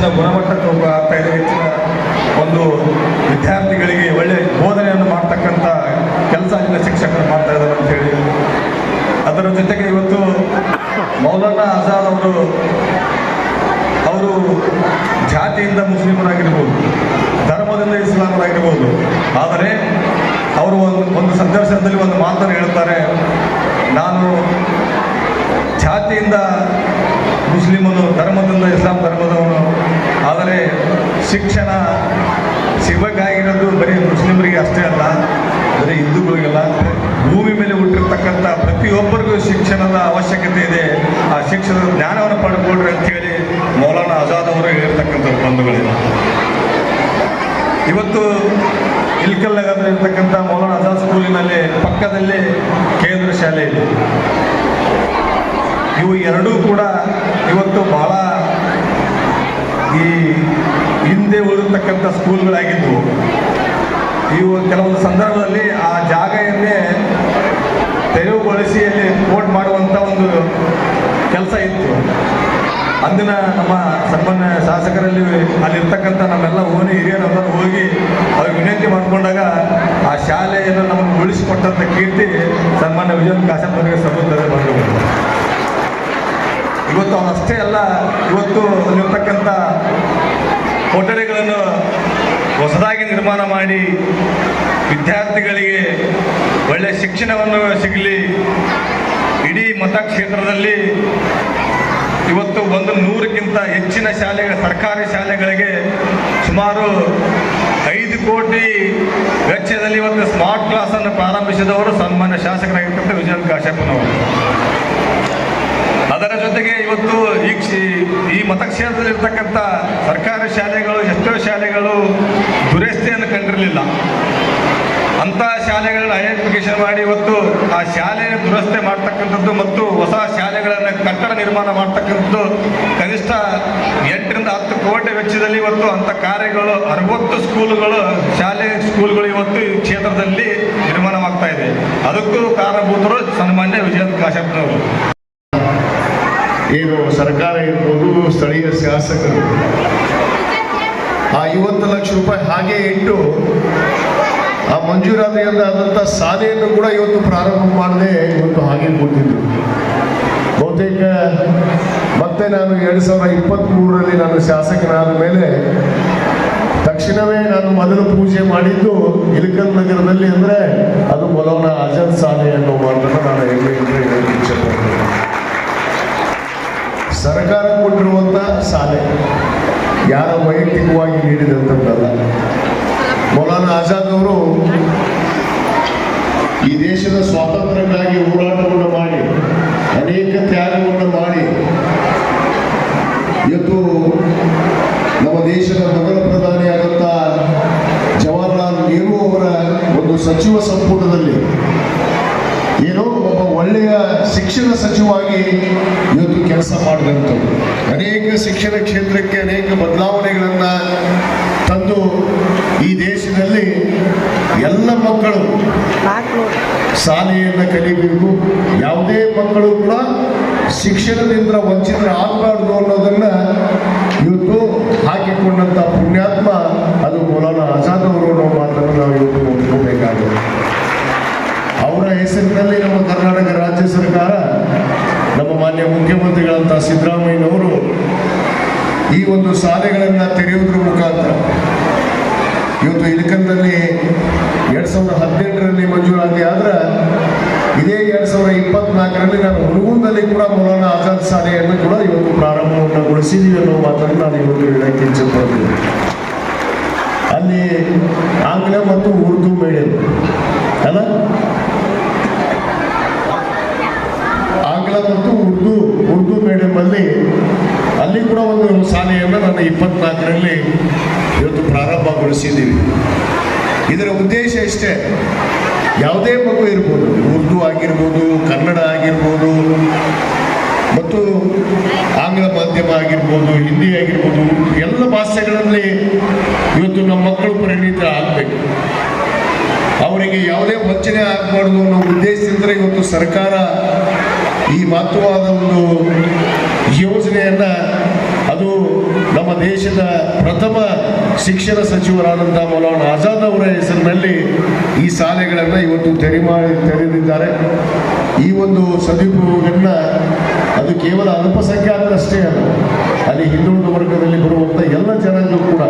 ಹೆಚ್ಚಿನ ಗುಣಮಟ್ಟಕ್ಕೆ ಹೋಗ ಆಗ್ತಾ ಇದೆ ಹೆಚ್ಚಿನ ಒಂದು ವಿದ್ಯಾರ್ಥಿಗಳಿಗೆ ಒಳ್ಳೆ ಬೋಧನೆಯನ್ನು ಮಾಡ್ತಕ್ಕಂಥ ಕೆಲಸ ಇಲ್ಲಿನ ಶಿಕ್ಷಕರು ಮಾಡ್ತಾ ಇದ್ದಾರೆ ಅಂತೇಳಿ ಅದರ ಜೊತೆಗೆ ಇವತ್ತು ಮೌಲಾನಾ ಆಜಾದ್ ಅವರು ಅವರು ಜಾತಿಯಿಂದ ಮುಸ್ಲಿಮರಾಗಿರ್ಬೋದು, ಧರ್ಮದಿಂದ ಇಸ್ಲಾಮರಾಗಿರ್ಬೋದು, ಆದರೆ ಅವರು ಒಂದು ಒಂದು ಸಂದರ್ಶನದಲ್ಲಿ ಒಂದು ಮಾತನ್ನು ಹೇಳ್ತಾರೆ ನಾನು ಜಾತಿಯಿಂದ ಮುಸ್ಲಿಮನು, ಧರ್ಮದಿಂದ ಇಸ್ಲಾಂ ಧರ್ಮದವನು ಆದರೆ ಶಿಕ್ಷಣ ಸಿಗಬೇಕಾಗಿರೋದು ಬರೀ ಮುಸ್ಲಿಮರಿಗೆ ಅಷ್ಟೇ ಅಲ್ಲ, ಬರೀ ಹಿಂದೂಗಳಿಗೆಲ್ಲ. ಭೂಮಿ ಮೇಲೆ ಹುಟ್ಟಿರ್ತಕ್ಕಂಥ ಪ್ರತಿಯೊಬ್ಬರಿಗೂ ಶಿಕ್ಷಣದ ಅವಶ್ಯಕತೆ ಇದೆ. ಆ ಶಿಕ್ಷಣದ ಜ್ಞಾನವನ್ನು ಪಡ್ಕೊಳ್ರಿ ಅಂತೇಳಿ ಮೌಲಾನಾ ಆಜಾದ್ ಅವರು ಹೇಳಿರ್ತಕ್ಕಂಥ ಬಂಧುಗಳಿದೆ ಇವತ್ತು ಇಲ್ಕಲ್ ಮೌಲಾನ ಮೌಲಾನಾ ಆಜಾದ್ ಸ್ಕೂಲಿನಲ್ಲಿ ಪಕ್ಕದಲ್ಲಿ ಕೇಂದ್ರ ಶಾಲೆ ಇದೆ. ಇವು ಎರಡೂ ಕೂಡ ಇವತ್ತು ಬಹಳ ಈ ಹಿಂದೆ ಉಳಿರ್ತಕ್ಕಂಥ ಸ್ಕೂಲ್ಗಳಾಗಿದ್ವು. ಇವು ಕೆಲವೊಂದು ಸಂದರ್ಭದಲ್ಲಿ ಆ ಜಾಗವನ್ನೇ ತೆರವುಗೊಳಿಸಿ ಅಲ್ಲಿ ಕೋಟ್ ಮಾಡುವಂಥ ಒಂದು ಕೆಲಸ ಇತ್ತು. ಅಂದಿನ ನಮ್ಮ ಸನ್ಮಾನ್ಯ ಶಾಸಕರಲ್ಲಿ ಅಲ್ಲಿರ್ತಕ್ಕಂಥ ನಮ್ಮೆಲ್ಲ ಓಣಿ ಹಿರಿಯರೆಲ್ಲರೂ ಹೋಗಿ ಅವ್ರಿಗೆ ವಿನಂತಿ ಮಾಡಿಕೊಂಡಾಗ ಆ ಶಾಲೆಯನ್ನು ನಮಗೆ ಉಳಿಸಿಕೊಟ್ಟಂಥ ಕೀರ್ತಿ ಸನ್ಮಾನ್ಯ ವಿಜಯನ್ ಕಾಶಪ್ಪನಿಗೆ ಸಮುದ್ರ ಬಂಧುಗಳು ಇವತ್ತು ಅಷ್ಟೇ ಅಲ್ಲ, ಇವತ್ತು ಅಲ್ಲಿರ್ತಕ್ಕಂಥ ಕೊಠಡಿಗಳನ್ನು ಹೊಸದಾಗಿ ನಿರ್ಮಾಣ ಮಾಡಿ ವಿದ್ಯಾರ್ಥಿಗಳಿಗೆ ಒಳ್ಳೆಯ ಶಿಕ್ಷಣವನ್ನು ಸಿಗಲಿ. ಇಡೀ ಮತಕ್ಷೇತ್ರದಲ್ಲಿ ಇವತ್ತು ಒಂದು ನೂರಕ್ಕಿಂತ ಹೆಚ್ಚಿನ ಶಾಲೆ, ಸರ್ಕಾರಿ ಶಾಲೆಗಳಿಗೆ ಸುಮಾರು ಐದು ಕೋಟಿ ವೆಚ್ಚದಲ್ಲಿ ಇವತ್ತು ಸ್ಮಾರ್ಟ್ ಕ್ಲಾಸನ್ನು ಪ್ರಾರಂಭಿಸಿದವರು ಸನ್ಮಾನ್ಯ ಶಾಸಕರಾಗಿರ್ತಕ್ಕಂಥ ವಿಜಯ ಕಾಶಪ್ಪನವರು ಅದರ ಜೊತೆಗೆ ಇವತ್ತು ಈ ಈ ಮತಕ್ಷೇತ್ರದಲ್ಲಿರ್ತಕ್ಕಂಥ ಸರ್ಕಾರಿ ಶಾಲೆಗಳು, ಎಷ್ಟೋ ಶಾಲೆಗಳು ದುರಸ್ತಿಯನ್ನು ಕಂಡಿರಲಿಲ್ಲ. ಅಂಥ ಶಾಲೆಗಳನ್ನ ಐಡೆಂಟಿಫಿಕೇಶನ್ ಮಾಡಿ ಇವತ್ತು ಆ ಶಾಲೆಯ ದುರಸ್ತಿ ಮಾಡ್ತಕ್ಕಂಥದ್ದು ಮತ್ತು ಹೊಸ ಶಾಲೆಗಳನ್ನು ಕಟ್ಟಡ ನಿರ್ಮಾಣ ಮಾಡ್ತಕ್ಕಂಥದ್ದು ಕನಿಷ್ಠ ಎಂಟರಿಂದ ಹತ್ತು ಕೋಟಿ ವೆಚ್ಚದಲ್ಲಿ ಇವತ್ತು ಅಂಥ ಕಾರ್ಯಗಳು, ಅರವತ್ತು ಸ್ಕೂಲುಗಳು, ಶಾಲೆ ಸ್ಕೂಲ್ಗಳು ಇವತ್ತು ಈ ಕ್ಷೇತ್ರದಲ್ಲಿ ನಿರ್ಮಾಣವಾಗ್ತಾ ಇದೆ. ಅದಕ್ಕೂ ಕಾರಣಭೂತರು ಸನ್ಮಾನ್ಯ ವಿಜಯಂತ್ ಕಾಶಪ್ಪನವರು ಏನು ಸರ್ಕಾರ ಇರ್ಬೋದು, ಸ್ಥಳೀಯ ಶಾಸಕರು. ಆ ಐವತ್ತು ಲಕ್ಷ ರೂಪಾಯಿ ಹಾಗೆ ಇಟ್ಟು ಆ ಮಂಜೂರಾತಿಯಿಂದ ಆದಂಥ ಸಾಲೆಯನ್ನು ಕೂಡ ಇವತ್ತು ಪ್ರಾರಂಭ ಮಾಡದೆ ಇವತ್ತು ಹಾಗೆ ಕೂತಿದ್ರು ಬಹುತೇಕ ಮತ್ತೆ ನಾನು ಎರಡು ಸಾವಿರದ ಇಪ್ಪತ್ತ್ಮೂರರಲ್ಲಿ ನಾನು ಶಾಸಕನಾದ ಮೇಲೆ ತಕ್ಷಣವೇ ನಾನು ಮೊದಲು ಪೂಜೆ ಮಾಡಿದ್ದು ಇಲಕಲ್ ನಗರದಲ್ಲಿ ಅಂದರೆ ಅದು ಮೌಲಾನಾ ಆಜಾದ್ ಸಾಲೆಯನ್ನು ಅನ್ನೋ ನಾನು ಹೆಮ್ಮೆ ಇಚ್ಛೆ ಸರ್ಕಾರ ಕೊಟ್ಟಿರುವಂಥ ಶಾಲೆ ಯಾರ ವೈಯಕ್ತಿಕವಾಗಿ ನೀಡಿದಂಥದ್ದಲ್ಲ ಮೌಲಾನ ಆಜಾದ್ ಅವರು ಈ ದೇಶದ ಸ್ವಾತಂತ್ರ್ಯಕ್ಕಾಗಿ ಹೋರಾಟವನ್ನು ಮಾಡಿ, ಅನೇಕ ತ್ಯಾಗವನ್ನು ಮಾಡಿ ಇವತ್ತು ನಮ್ಮ ದೇಶದ ಮೊದಲ ಪ್ರಧಾನಿಯಾದಂಥ ಜವಾಹರ್ಲಾಲ್ ನೆಹರು ಅವರ ಒಂದು ಸಚಿವ ಸಂಪುಟದಲ್ಲಿ ಏನೋ ಒಬ್ಬ ಒಳ್ಳೆಯ ಶಿಕ್ಷಣ ಸಚಿವಾಗಿ ಇವತ್ತು ಕೆಲಸ ಮಾಡಿದಂಥವ್ರು. ಅನೇಕ ಶಿಕ್ಷಣ ಕ್ಷೇತ್ರಕ್ಕೆ ಅನೇಕ ಬದಲಾವಣೆಗಳನ್ನು ತಂದು ಈ ದೇಶದಲ್ಲಿ ಎಲ್ಲ ಮಕ್ಕಳು ಶಾಲೆಯನ್ನು ಕಲಿಬೇಕು. ಯಾವುದೇ ಮಕ್ಕಳು ಕೂಡ ಶಿಕ್ಷಣದಿಂದ ವಂಚಿತರಾಗಬಾರ್ದು ಅನ್ನೋದನ್ನ ಇವತ್ತು ಹಾಕಿಕೊಂಡಂತ ಪುಣ್ಯಾತ್ಮ ಅದು ಮೌಲಾನಾ ಆಜಾದ್ ಅವರು ಅನ್ನೋ ಮಾತನ್ನು ನಾವು ಇವತ್ತು ಅವರ ಹೆಸರಿನಲ್ಲಿ ನಮ್ಮ ಕರ್ನಾಟಕ ರಾಜ್ಯ ಸರ್ಕಾರ ನಮ್ಮ ಮಾನ್ಯ ಮುಖ್ಯಮಂತ್ರಿಗಳಂತ ಸಿದ್ದರಾಮಯ್ಯನವರು ಈ ಒಂದು ಶಾಲೆಗಳನ್ನು ತೆರೆಯುವುದರ ಮುಖಾಂತರ. ಇವತ್ತು ಇಲಕಲ್ನಲ್ಲಿ ಎರಡ್ ಸಾವಿರದ ಹದಿನೆಂಟರಲ್ಲಿ ಮಂಜೂರಾತಿ ಆದ್ರೆ ಇದೇ ಎರಡ್ ಸಾವಿರದ ಇಪ್ಪತ್ನಾಲ್ಕರಲ್ಲಿ ನಾನು ಹುಡುಗೂರಲ್ಲಿ ಕೂಡ ಮೌಲಾನಾ ಆಜಾದ್ ಶಾಲೆಯನ್ನು ಕೂಡ ಇವತ್ತು ಪ್ರಾರಂಭವನ್ನು ಗೊಳಿಸಿದ್ದೀವಿ ಅನ್ನೋ ಮಾತನ್ನು ನಾನು ಇವತ್ತು ಹೇಳಕ್ಕೆ ಇಚ್ಛೆಪಡ್ತೀನಿ ಅಲ್ಲಿ ಆಂಗ್ಲ ಮತ್ತು ಉರ್ದು ಮೀಡಿಯಂ ಅಲ್ಲ? ಆಂಗ್ಲ ಮತ್ತು ಉರ್ದು ಉರ್ದು ಮೀಡಿಯಂ ಅಲ್ಲಿ ಅಲ್ಲಿ ಕೂಡ ಒಂದು ಶಾಲೆಯನ್ನು ನನ್ನ ಇಪ್ಪತ್ನಾಲ್ಕರಲ್ಲಿ ಇವತ್ತು ಪ್ರಾರಂಭಗೊಳಿಸಿದ್ದೀವಿ. ಇದರ ಉದ್ದೇಶ ಇಷ್ಟೇ. ಯಾವುದೇ ಮಗು ಇರ್ಬೋದು. ಉರ್ದು ಆಗಿರ್ಬೋದು, ಕನ್ನಡ ಆಗಿರ್ಬೋದು, ಮತ್ತು ಆಂಗ್ಲ ಮಾಧ್ಯಮ ಆಗಿರ್ಬೋದು, ಹಿಂದಿ ಆಗಿರ್ಬೋದು, ಎಲ್ಲ ಭಾಷೆಗಳಲ್ಲಿ ಇವತ್ತು ನಮ್ಮ ಮಕ್ಕಳು ಪರಿಣಿತ ಆಗಬೇಕು. ಅವರಿಗೆ ಯಾವುದೇ ವಂಚನೆ ಆಗಬಾರ್ದು ಅನ್ನೋ ಉದ್ದೇಶದಿಂದ ಇವತ್ತು ಸರ್ಕಾರ ಈ ಮಹತ್ವವಾದ ಒಂದು ಯೋಜನೆಯನ್ನ ಅದು ನಮ್ಮ ದೇಶದ ಪ್ರಥಮ ಶಿಕ್ಷಣ ಸಚಿವರಾದಂಥ ಮೌಲಾನ ಆಜಾದ್ ಅವರ ಹೆಸರಿನಲ್ಲಿ ಈ ಶಾಲೆಗಳನ್ನು ಇವತ್ತು ತೆರೆ ಮಾಡಿ ತೆರೆದಿದ್ದಾರೆ. ಈ ಒಂದು ಸದುಪಯೋಗವನ್ನು ಅದು ಕೇವಲ ಅಲ್ಪಸಂಖ್ಯಾತರಷ್ಟೇ ಅಲ್ಲ, ಅಲ್ಲಿ ಹಿಂದುಳಿದ ವರ್ಗದಲ್ಲಿ ಬರುವಂಥ ಎಲ್ಲ ಜನರು ಕೂಡ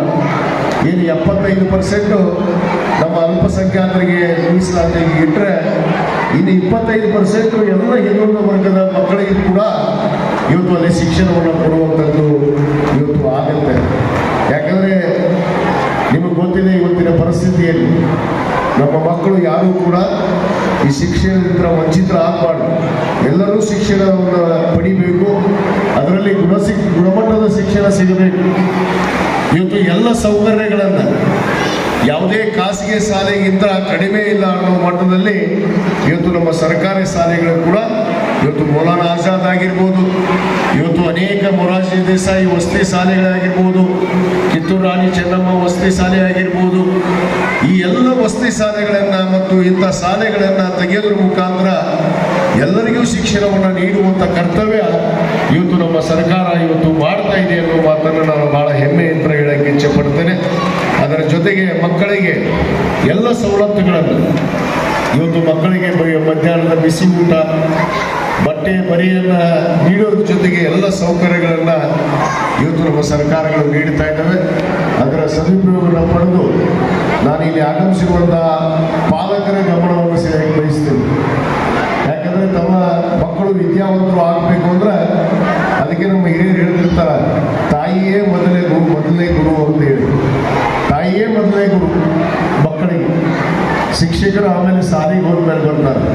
ಏನು ಎಪ್ಪತ್ತೈದು ಪರ್ಸೆಂಟು ನಮ್ಮ ಅಲ್ಪಸಂಖ್ಯಾತರಿಗೆ ಮೀಸಲಾತಿಗೆ ಇಟ್ಟರೆ ಇನ್ನು ಇಪ್ಪತ್ತೈದು ಪರ್ಸೆಂಟು ಎಲ್ಲ ಹಿಂದುಳಿದ ವರ್ಗದ ಮಕ್ಕಳಿಗೆ ಕೂಡ ಇವತ್ತು ಶಿಕ್ಷಣವನ್ನು ಕೊಡುವಂಥದ್ದು ಇವತ್ತು ಆಗುತ್ತೆ. ಯಾಕಂದರೆ ನಿಮಗೆ ಗೊತ್ತಿದೆ ಇವತ್ತಿನ ಪರಿಸ್ಥಿತಿಯಲ್ಲಿ ನಮ್ಮ ಮಕ್ಕಳು ಯಾರೂ ಕೂಡ ಈ ಶಿಕ್ಷಣದಿಂದ ವಂಚಿತರಾಗಬಾರ್ದು ಎಲ್ಲರೂ ಶಿಕ್ಷಣವನ್ನು ಪಡಿಬೇಕು. ಅದರಲ್ಲಿ ಗುಣ ಗುಣಮಟ್ಟದ ಶಿಕ್ಷಣ ಸಿಗಬೇಕು. ಇವತ್ತು ಎಲ್ಲ ಸೌಕರ್ಯಗಳನ್ನು ಯಾವುದೇ ಖಾಸಗಿ ಶಾಲೆಗಿಂತ ಕಡಿಮೆ ಇಲ್ಲ ಅನ್ನೋ ಮಟ್ಟದಲ್ಲಿ ಇವತ್ತು ನಮ್ಮ ಸರ್ಕಾರಿ ಶಾಲೆಗಳು ಕೂಡ ಇವತ್ತು ಮೌಲಾನ ಆಜಾದ್ ಆಗಿರ್ಬೋದು, ಇವತ್ತು ಅನೇಕ ಮೊರಾಜಿ ದೇಸಾಯಿ ವಸತಿ ಶಾಲೆಗಳಾಗಿರ್ಬೋದು ಕಿತ್ತೂರು ರಾಣಿ ಚೆನ್ನಮ್ಮ ವಸತಿ ಶಾಲೆ ಆಗಿರ್ಬೋದು, ಈ ಎಲ್ಲ ವಸತಿ ಶಾಲೆಗಳನ್ನು ಮತ್ತು ಇಂಥ ಶಾಲೆಗಳನ್ನು ತೆಗೆಯೋದ್ರ ಮುಖಾಂತರ ಎಲ್ಲರಿಗೂ ಶಿಕ್ಷಣವನ್ನು ನೀಡುವಂಥ ಕರ್ತವ್ಯ ಇವತ್ತು ನಮ್ಮ ಸರ್ಕಾರ ಇವತ್ತು ಮಾಡ್ತಾ ಇದೆ ಅನ್ನೋ ಮಾತನ್ನು ನಾನು ಬಹಳ ಅಂತ ಹೇಳಕ್ಕೆ ಇಚ್ಛೆ ಪಡ್ತೇನೆ ಅದರ ಜೊತೆಗೆ ಮಕ್ಕಳಿಗೆ ಎಲ್ಲ ಸವಲತ್ತುಗಳನ್ನು ಇವತ್ತು ಮಕ್ಕಳಿಗೆ ಮಧ್ಯಾಹ್ನದ ಬಿಸಿ ಊಟ, ಬಟ್ಟೆ ಬರೆಯನ್ನು ನೀಡೋದ್ರ ಜೊತೆಗೆ ಎಲ್ಲ ಸೌಕರ್ಯಗಳನ್ನು ಇವತ್ತು ನಮ್ಮ ಸರ್ಕಾರಗಳು ನೀಡ್ತಾ ಇದ್ದಾವೆ. ಅದರ ಸದುಪಯೋಗವನ್ನು ಪಡೆದು ನಾನು ಇಲ್ಲಿ ಆಗಮಿಸಿರುವಂಥ ಪಾಲಕರ ಗಮನವನ್ನು ಸೆಳೆಯಕ್ಕೆ ಬಯಸ್ತೇನೆ. ತಮ್ಮ ಮಕ್ಕಳು ವಿದ್ಯಾವಂತರು ಆಗಬೇಕು ಅಂದ್ರೆ ಅದಕ್ಕೆ ನಮ್ಮ ಹಿರಿಯರು ಹೇಳ್ತಿರ್ತಾರೆ, ತಾಯಿಯೇ ಮೊದಲೇ ಗುರು, ಮೊದಲನೇ ಗುರು ಅಂತ ಹೇಳಿ. ತಾಯಿಯೇ ಮೊದಲನೇ ಗುರು ಮಕ್ಕಳಿಗೆ. ಶಿಕ್ಷಕರು ಆಮೇಲೆ ಸಾರಿಗೆ ಹೋದ್ಮೇಲೆ ಬರ್ತಾರೆ.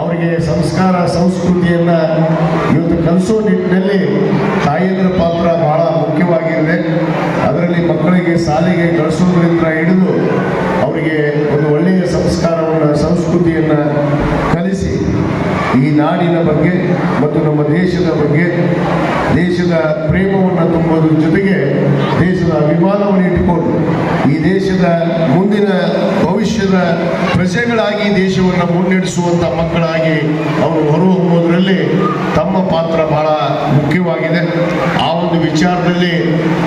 ಅವರಿಗೆ ಸಂಸ್ಕಾರ, ಸಂಸ್ಕೃತಿಯನ್ನು ಇವತ್ತು ಕಲಿಸೋ ನಿಟ್ಟಿನಲ್ಲಿ ತಾಯಿಯರ ಪಾತ್ರ ಬಹಳ ಮುಖ್ಯವಾಗಿದೆ. ಅದರಲ್ಲಿ ಮಕ್ಕಳಿಗೆ ಸಾಲಿಗೆ ಕಳಿಸೋದ್ರಿಂದ ಹಿಡಿದು ಅವರಿಗೆ ಒಂದು ಒಳ್ಳೆಯ ಸಂಸ್ಕಾರವನ್ನು ಸಂಸ್ಕೃತಿಯನ್ನು ಕಲಿಸಿ ಈ ನಾಡಿನ ಬಗ್ಗೆ ಮತ್ತು ನಮ್ಮ ದೇಶದ ಬಗ್ಗೆ, ದೇಶದ ಪ್ರೇಮವನ್ನು ತುಂಬೋದ್ರ ಜೊತೆಗೆ ದೇಶದ ಅಭಿಮಾನವನ್ನು ಇಟ್ಟುಕೊಂಡು ಈ ದೇಶದ ಮುಂದಿನ ಭವಿಷ್ಯದ ಪ್ರಜೆಗಳಾಗಿ ದೇಶವನ್ನು ಮುನ್ನಡೆಸುವಂಥ ಮಕ್ಕಳಾಗಿ ಅವರು ಹೊರಹೊಮ್ಮೋದರಲ್ಲಿ ತಮ್ಮ ಪಾತ್ರ ಬಹಳ ಮುಖ್ಯವಾಗಿದೆ. ಆ ಒಂದು ವಿಚಾರದಲ್ಲಿ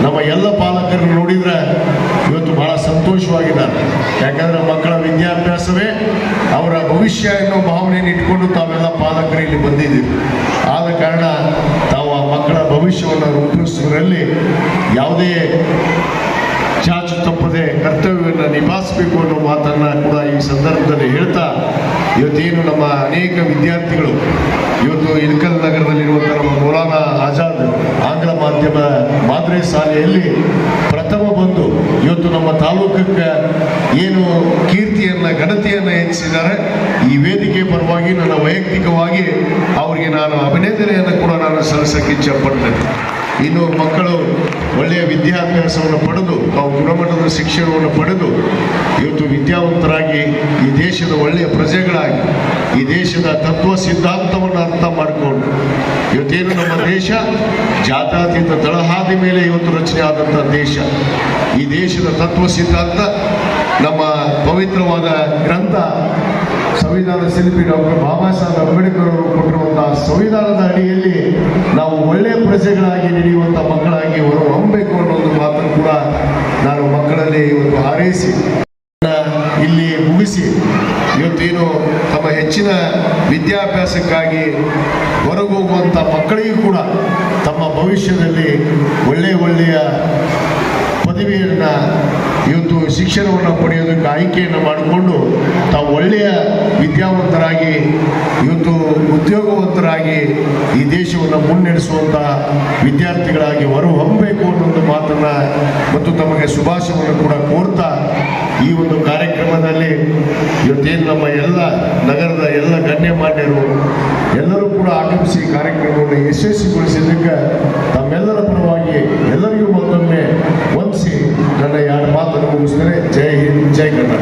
ನಮ್ಮ ಎಲ್ಲ ಪಾಲಕರನ್ನು ನೋಡಿದ್ರೆ ಸಂತೋಷವಾಗಿದ್ದಾರೆ. ಯಾಕಂದ್ರೆ ಮಕ್ಕಳ ವಿದ್ಯಾಭ್ಯಾಸವೇ ಅವರ ಭವಿಷ್ಯ ಎನ್ನುವ ಭಾವನೆಯನ್ನು ಇಟ್ಕೊಂಡು ತಾವೆಲ್ಲ ಪಾಲಕರು ಇಲ್ಲಿ ಬಂದಿದ್ದೀವಿ ಆದ ಕಾರಣ ತಾವು ಆ ಮಕ್ಕಳ ಭವಿಷ್ಯವನ್ನು ರೂಪಿಸುವುದರಲ್ಲಿ ಯಾವುದೇ ಚಾಚು ತಪ್ಪದೆ ಕರ್ತವ್ಯವನ್ನು ನಿಭಾಯಿಸಬೇಕು ಅನ್ನೋ ಮಾತನ್ನು ಕೂಡ ಈ ಸಂದರ್ಭದಲ್ಲಿ ಹೇಳ್ತಾ, ಇವತ್ತೇನು ನಮ್ಮ ಅನೇಕ ವಿದ್ಯಾರ್ಥಿಗಳು ಇವತ್ತು ಇಲ್ಕಲ್ ನಗರದಲ್ಲಿರುವಂಥ ನಮ್ಮ ಮೌಲಾನಾ ಆಜಾದ್ ಆಂಗ್ಲ ಮಾಧ್ಯಮ ಮಾದರಿ ಶಾಲೆಯಲ್ಲಿ ಪ್ರಥಮ ಬಂದು ಇವತ್ತು ನಮ್ಮ ತಾಲೂಕಕ್ಕೆ ಏನು ಕೀರ್ತಿಯನ್ನ, ಘನತೆಯನ್ನು ಹೆಚ್ಚಿಸಿದ್ದಾರೆ. ಈ ವೇದಿಕೆ ಪರವಾಗಿ ನನ್ನ ವೈಯಕ್ತಿಕವಾಗಿ ಅವರಿಗೆ ನಾನು ಅಭಿನಂದನೆಯನ್ನು ಕೂಡ ನಾನು ಸಲ್ಲಿಸಕ್ಕೆ ಇಚ್ಛೆ ಪಡ್ತೇನೆ ಇನ್ನು ಮಕ್ಕಳು ಒಳ್ಳೆಯ ವಿದ್ಯಾಭ್ಯಾಸವನ್ನು ಪಡೆದು, ತಾವು ಗುಣಮಟ್ಟದ ಶಿಕ್ಷಣವನ್ನು ಪಡೆದು, ಇವತ್ತು ವಿದ್ಯಾವಂತರಾಗಿ ಈ ದೇಶದ ಒಳ್ಳೆಯ ಪ್ರಜೆಗಳಾಗಿ, ಈ ದೇಶದ ತತ್ವ ಸಿದ್ಧಾಂತವನ್ನು ಅರ್ಥ ಮಾಡಿಕೊಂಡು, ಇವತ್ತೇನು ನಮ್ಮ ದೇಶ? ಜಾತಾತೀತ ತಳಹಾದಿ ಮೇಲೆ ಇವತ್ತು ರಚನೆ ಆದಂಥ ದೇಶ. ಈ ದೇಶದ ತತ್ವ ಸಿದ್ಧಾಂತ ನಮ್ಮ ಪವಿತ್ರವಾದ ಗ್ರಂಥ ಸಂವಿಧಾನ ಶಿಲ್ಪಿ ಡಾಕ್ಟರ್ ಬಾಬಾ ಸಾಹೇಬ್ ಅಂಬೇಡ್ಕರ್ ಅವರು ಕೊಟ್ಟಿರುವಂತಹ ಸಂವಿಧಾನದ ಅಡಿಯಲ್ಲಿ ನಾವು ಒಳ್ಳೆಯ ಪ್ರಜೆಗಳಾಗಿ ನಡೆಯುವಂಥ ಮಕ್ಕಳಾಗಿ ಹೊರ ಅನ್ನೋ ಒಂದು ಮಾತನ್ನು ಕೂಡ ನಾನು ಮಕ್ಕಳಲ್ಲಿ ಇವತ್ತು ಹಾರೈಸಿ. ಇಲ್ಲಿ ಮುಗಿಸಿ. ಇವತ್ತೇನು ತಮ್ಮ ಹೆಚ್ಚಿನ ವಿದ್ಯಾಭ್ಯಾಸಕ್ಕಾಗಿ ಹೊರಗೋಗುವಂಥ ಮಕ್ಕಳಿಗೂ ಕೂಡ ತಮ್ಮ ಭವಿಷ್ಯದಲ್ಲಿ ಒಳ್ಳೆಯ ಒಳ್ಳೆಯ ಪದವಿಯನ್ನು ಇವತ್ತು ಶಿಕ್ಷಣವನ್ನು ಪಡೆಯೋದಕ್ಕೆ ಆಯ್ಕೆಯನ್ನು ಮಾಡಿಕೊಂಡು ತಾವು ಒಳ್ಳೆಯ ವಿದ್ಯಾವಂತರಾಗಿ, ಇವತ್ತು ಉದ್ಯೋಗವಂತರಾಗಿ ಈ ದೇಶವನ್ನು ಮುನ್ನಡೆಸುವಂಥ ವಿದ್ಯಾರ್ಥಿಗಳಾಗಿ ಹೊರಹೊಮ್ಮಬೇಕು ಅನ್ನೋದು ಮಾತನ್ನ ಮತ್ತು ತಮಗೆ ಶುಭಾಶಯವನ್ನು ಕೂಡ ಕೋರ್ತಾ ಈ ಒಂದು ಕಾರ್ಯಕ್ರಮದಲ್ಲಿ ಇವತ್ತೇನು ನಮ್ಮ ಎಲ್ಲ ನಗರದ ಎಲ್ಲ ಗಣ್ಯ ಗಣ್ಯಮಾನ್ಯರು ಎಲ್ಲರೂ ಕೂಡ ಆಗಮಿಸಿ ಕಾರ್ಯಕ್ರಮವನ್ನು ಯಶಸ್ವಿಗೊಳಿಸಿದ್ದಕ್ಕೆ ತಮ್ಮೆಲ್ಲರ ಪರವಾಗಿ ಎಲ್ಲರಿಗೂ ಮತ್ತೊಮ್ಮೆ ವಂದಿಸಿ ನನ್ನ ಯಾರು ಮಾತು అందరూ చూస్తేనే జై హింద్ జై కర్ణాటక